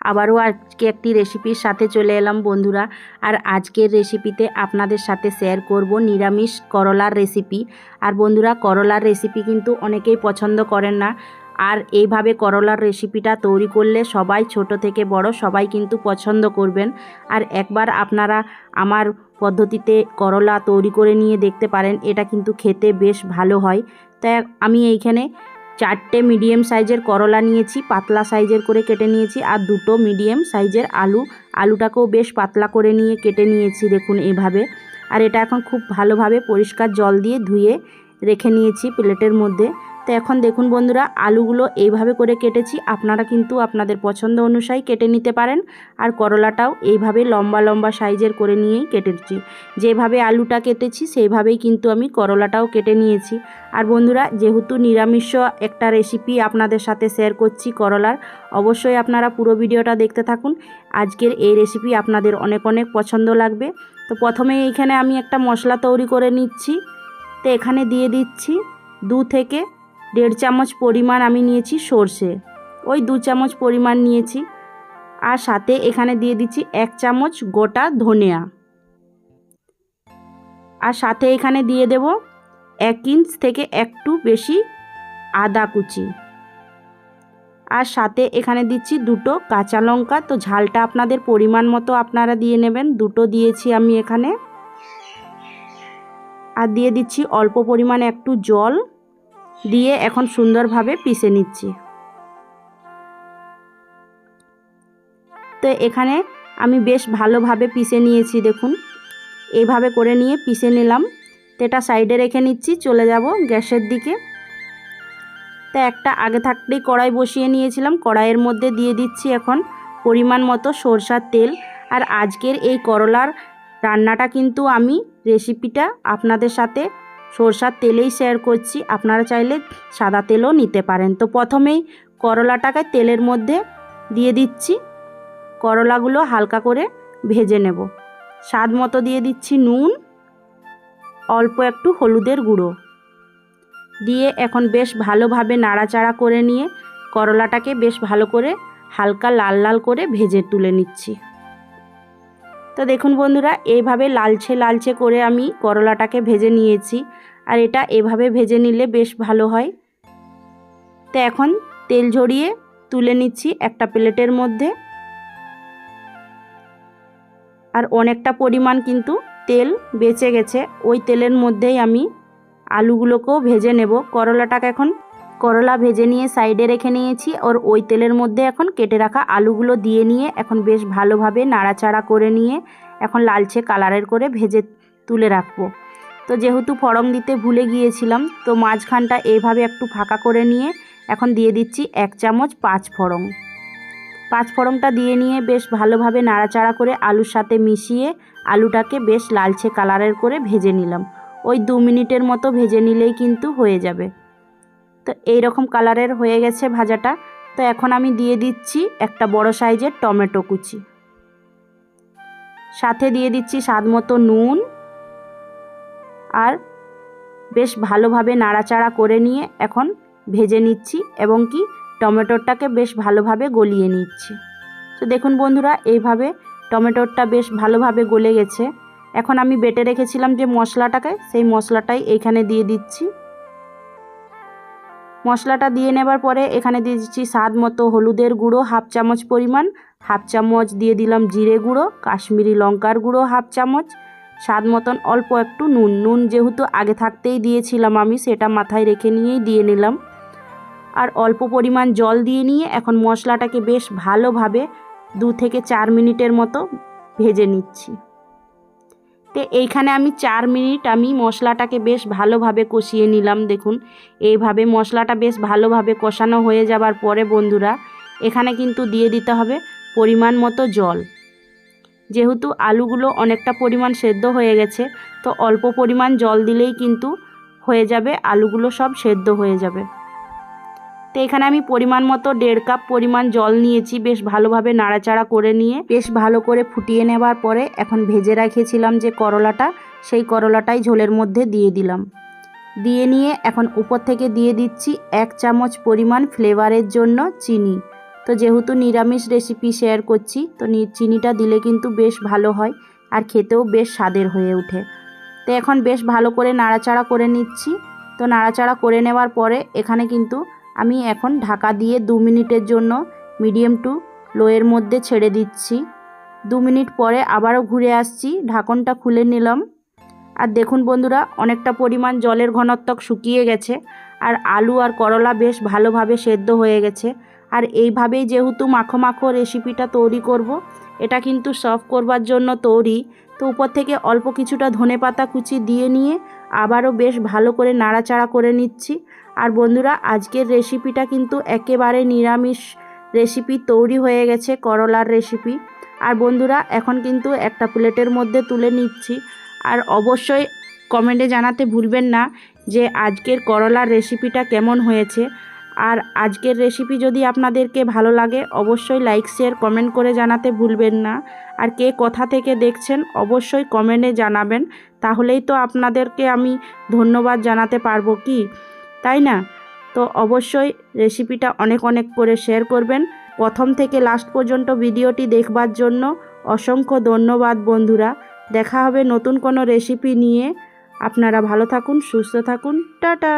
আবারও আজকে একটি রেসিপির সাথে চলে এলাম বন্ধুরা। আর আজকের রেসিপিতে আপনাদের সাথে শেয়ার করব নিরামিষ করলার রেসিপি আর বন্ধুরা, করলার রেসিপি কিন্তু অনেকেই পছন্দ করেন না। আর এইভাবে করলার রেসিপিটা তৈরি করলে সবাই ছোট থেকে বড় সবাই কিন্তু পছন্দ করবেন। আর একবার আপনারা আমার পদ্ধতিতে করলা তৈরি করে নিয়ে দেখতে পারেন, এটা কিন্তু খেতে বেশ ভালো হয়। তাই আমি এইখানে চারটে মিডিয়াম সাইজের করলা নিয়েছি, পাতলা সাইজের করে কেটে নিয়েছি আর দুটো মিডিয়াম সাইজের আলু। আলুটাকেও বেশ পাতলা করে নিয়ে কেটে নিয়েছি, দেখুন এভাবে। আর এটা এখন খুব ভালোভাবে পরিষ্কার জল দিয়ে ধুয়ে রেখে নিয়েছি প্লেটের মধ্যে। তো এখন দেখুন বন্ধুরা, আলুগুলো এইভাবে করে কেটেছি। আপনারা কিন্তু আপনাদের পছন্দ অনুযায়ী কেটে নিতে পারেন। আর করলাটাও এইভাবে লম্বা লম্বা সাইজের করে নিয়েই কেটেছি। যেভাবে আলুটা কেটেছি, সেইভাবেই কিন্তু আমি করলাটাও কেটে নিয়েছি। আর বন্ধুরা, যেহেতু নিরামিষ একটা রেসিপি আপনাদের সাথে শেয়ার করছি করলার, অবশ্যই আপনারা পুরো ভিডিওটা দেখতে থাকুন। আজকের এই রেসিপি আপনাদের অনেক অনেক পছন্দ লাগবে। তো প্রথমে এইখানে আমি একটা মশলা তৈরি করে নিচ্ছি। তো এখানে দিয়ে দিচ্ছি দু থেকে দেড় চামচ পরিমাণ আমি নিয়েছি সর্ষে। ওই দু চামচ পরিমাণ নিয়েছি। আর সাথে এখানে দিয়ে দিচ্ছি এক চামচ গোটা ধনিয়া। আর সাথে এখানে দিয়ে দেব এক ইঞ্চ থেকে একটু বেশি আদা কুচি। আর সাথে এখানে দিচ্ছি দুটো কাঁচা লঙ্কা। তো ঝালটা আপনাদের পরিমাণ মতো আপনারা দিয়ে নেবেন। দুটো দিয়েছি আমি এখানে। আর দিয়ে দিচ্ছি অল্প পরিমাণে একটু জল। দিয়ে এখন সুন্দরভাবে পিষে নিচ্ছি। তো এখানে আমি বেশ ভালোভাবে পিষে নিয়েছি, দেখুন। এইভাবে করে নিয়ে পিষে নিলাম। তো এটা সাইডে রেখে নিচ্ছি, চলে যাব গ্যাসের দিকে। তো একটা আগে থাকতেই কড়াই বসিয়ে নিয়েছিলাম। কড়াইয়ের মধ্যে দিয়ে দিচ্ছি এখন পরিমাণ মতো সরষার তেল। আর আজকের এই করলার রান্নাটা কিন্তু আমি রেসিপিটা আপনাদের সাথে সরষার তেলেই শেয়ার করছি। আপনারা চাইলে সাদা তেলও নিতে পারেন। তো প্রথমেই করলাটাকে তেলের মধ্যে দিয়ে দিচ্ছি। করলাগুলো হালকা করে ভেজে নেব। স্বাদ মতো দিয়ে দিচ্ছি নুন, অল্প একটু হলুদের গুঁড়ো। দিয়ে এখন বেশ ভালোভাবে নাড়াচাড়া করে নিয়ে করলাটাকে বেশ ভালো করে হালকা লাল লাল করে ভেজে তুলে নিচ্ছি। তো দেখুন বন্ধুরা এইভাবে লালচে লালচে করে আমি করলাটাকে ভেজে নিয়েছি। আর এটা এভাবে ভেজে নিলে বেশ ভালো হয়। তো এখন তেল ঝরিয়ে তুলে নিচ্ছি একটা প্লেটের মধ্যে। আর অনেকটা পরিমাণ কিন্তু তেল বেঁচে গেছে। ওই তেলের মধ্যেই আমি আলুগুলোকেও ভেজে নেব। করলাটাকে এখন করলা ভেজে নিয়ে সাইডে রেখে নিয়েছি ওর ওই তেলের মধ্যে এখন কেটে রাখা আলুগুলো দিয়ে নিয়ে এখন বেশ ভালোভাবে নাড়াচাড়া করে নিয়ে এখন লালচে কালারের করে ভেজে তুলে রাখব। তো যেহেতু ফড়ং দিতে ভুলে গিয়েছিলাম, তো মাঝখানটা এইভাবে একটু ফাঁকা করে নিয়ে এখন দিয়ে দিচ্ছি এক চামচ পাঁচ ফড়ং পাঁচ ফড়ংটা দিয়ে নিয়ে বেশ ভালোভাবে নাড়াচাড়া করে আলুর সাথে মিশিয়ে আলুটাকে বেশ লালচে কালারের করে ভেজে নিলাম। ওই দু মিনিটের মতো ভেজে নিলেই কিন্তু হয়ে যাবে। তো এই রকম কালারের হয়ে গেছে ভাজাটা। তো এখন আমি দিয়ে দিচ্ছি একটা বড় সাইজের টমেটো কুচি। সাথে দিয়ে দিচ্ছি স্বাদ মতো নুন। আর বেশ ভালোভাবে নাড়াচাড়া করে নিয়ে এখন ভেজে নিচ্ছি এবং কি টমেটোরটাকে বেশ ভালোভাবে গলিয়ে নিচ্ছি। তো দেখুন বন্ধুরা, এইভাবে টমেটোরটা বেশ ভালোভাবে গলে গেছে। এখন আমি বেটে রেখেছিলাম যে মশলাটাকে, সেই মশলাটাই এইখানে দিয়ে দিচ্ছি। মশলাটা দিয়ে নেবার পরে এখানে দিয়ে দিচ্ছি স্বাদ মতো হলুদের গুঁড়ো, হাফ চামচ পরিমাণ। হাফ চামচ দিয়ে দিলাম জিরে গুঁড়ো, কাশ্মীরি লঙ্কার গুঁড়ো হাফ চামচ। স্বাদ মতন অল্প একটু নুন। নুন যেহেতু আগে থাকতেই দিয়েছিলাম আমি, সেটা মাথায় রেখে নিয়েই দিয়ে নিলাম। আর অল্প পরিমাণ জল দিয়ে নিয়ে এখন মশলাটাকে বেশ ভালোভাবে দু থেকে চার মিনিটের মতো ভেজে নিচ্ছি। তো এইখানে আমি চার মিনিট আমি মশলাটাকে বেশ ভালোভাবে কষিয়ে নিলাম, দেখুন। এইভাবে মশলাটা বেশ ভালোভাবে কষানো হয়ে যাবার পরে বন্ধুরা, এখানে কিন্তু দিয়ে দিতে হবে পরিমাণ মতো জল। যেহেতু আলুগুলো অনেকটা পরিমাণ সেদ্ধ হয়ে গেছে, তো অল্প পরিমাণ জল দিলেই কিন্তু হয়ে যাবে, আলুগুলো সব সেদ্ধ হয়ে যাবে। তো এখানে আমি পরিমাণ মতো দেড় কাপ পরিমাণ জল নিয়েছি বেশ ভালোভাবে নাড়াচাড়া করে নিয়ে। বেশ ভালো করে ফুটিয়ে নেবার পরে এখন ভেজে রেখেছিলাম যে করলাটা, সেই করলাটাই ঝোলের মধ্যে দিয়ে দিলাম। দিয়ে নিয়ে এখন উপর থেকে দিয়ে দিচ্ছি এক চামচ পরিমাণ ফ্লেভারের জন্য চিনি। তো যেহেতু নিরামিষ রেসিপি শেয়ার করছি, তো চিনিটা দিলে কিন্তু বেশ ভালো হয় আর খেতেও বেশ স্বাদের হয়ে ওঠে। তো এখন বেশ ভালো করে নাড়াচাড়া করে নিচ্ছি। তো নাড়াচাড়া করে নেওয়ার পরে এখানে কিন্তু আমি এখন ঢাকা দিয়ে দু মিনিটের জন্য মিডিয়াম টু লোয়ের মধ্যে ছেড়ে দিচ্ছি। দু মিনিট পরে আবারও ঘুরে আসছি, ঢাকনটা খুলে নিলাম। আর দেখুন বন্ধুরা, অনেকটা পরিমাণ জলের ঘনত্বক শুকিয়ে গেছে আর আলু আর করলা বেশ ভালোভাবে সেদ্ধ হয়ে গেছে। আর এইভাবেই যেহেতু মাখো মাখো রেসিপিটা তৈরি করব, এটা কিন্তু সার্ভ করবার জন্য তৈরি। তো উপর থেকে অল্প কিছুটা ধনে পাতা কুচি দিয়ে নিয়ে আবারও বেশ ভালো করে নাড়াচাড়া করে নিচ্ছি। আর বন্ধুরা, আজকের রেসিপিটা কিন্তু একেবারে নিরামিষ রেসিপি তৈরি হয়ে গেছে, করলার রেসিপি আর বন্ধুরা, এখন কিন্তু একটা প্লেটের মধ্যে তুলে নিচ্ছি। আর অবশ্যই কমেন্টে জানাতে ভুলবেন না যে আজকের করলার রেসিপিটা কেমন হয়েছে। আর আজকের রেসিপি যদি আপনাদেরকে ভালো লাগে, অবশ্যই লাইক শেয়ার কমেন্ট করে জানাতে ভুলবেন না। আর কে কোথা থেকে দেখছেন, অবশ্যই কমেন্টে জানাবেন। তাহলেই তো আপনাদেরকে আমি ধন্যবাদ জানাতে পারব কি? তাই না? তো অবশ্যই রেসিপিটা অনেক অনেক করে শেয়ার করবেন। প্রথম থেকে লাস্ট পর্যন্ত ভিডিওটি দেখবার জন্য অসংখ্য ধন্যবাদ বন্ধুরা। দেখা হবে নতুন কোনো রেসিপি নিয়ে। আপনারা ভালো থাকুন, সুস্থ থাকুন। টাটা!